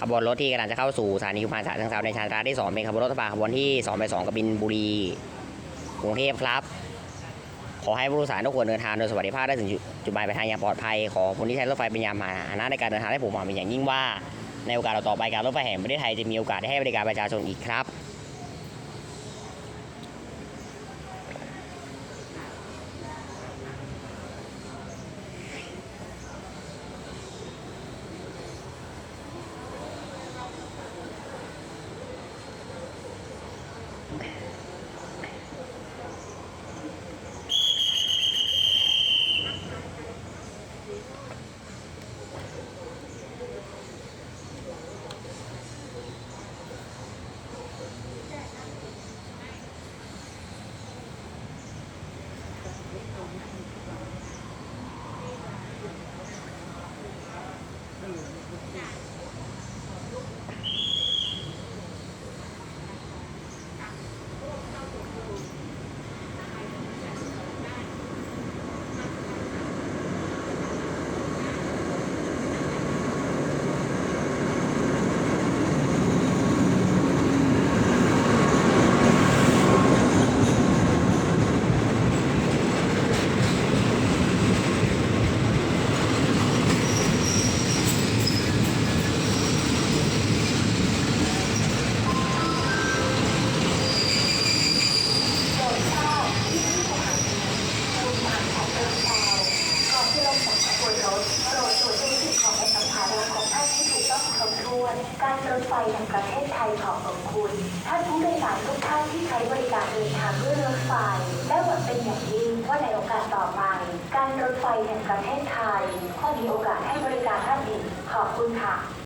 ขบวนรถที่กำลังจะเข้าสู่สถานีชุมพรฉะเชิงเทราในชานราที่2เป็นขบวนรถสภาขบวนที่2ไป2กบินบุรีกรุงเทพครับ ขอให้ผู้โดยสารทุกคนเดินทางโดยสวัสดิภาพได้ถึงจุดหมายปลายทางอย่างปลอดภัย ขอคนที่ใช้รถไฟเป็นยามพาหนะในการเดินทางให้ผมหวังเป็นอย่างยิ่งว่า ในโอกาสต่อไปการรถไฟแห่งประเทศไทยจะมีโอกาสได้ให้บริการประชาชนอีกครับ การรถไฟแห่งประเทศไทยขอขอบคุณท่านผู้โดยสารทุกท่านที่ใช้บริการเดินทางด้วยรถไฟ และหวังเป็นอย่างยิ่งว่าในโอกาสต่อไป การรถไฟแห่งประเทศไทยขอบคุณค่ะ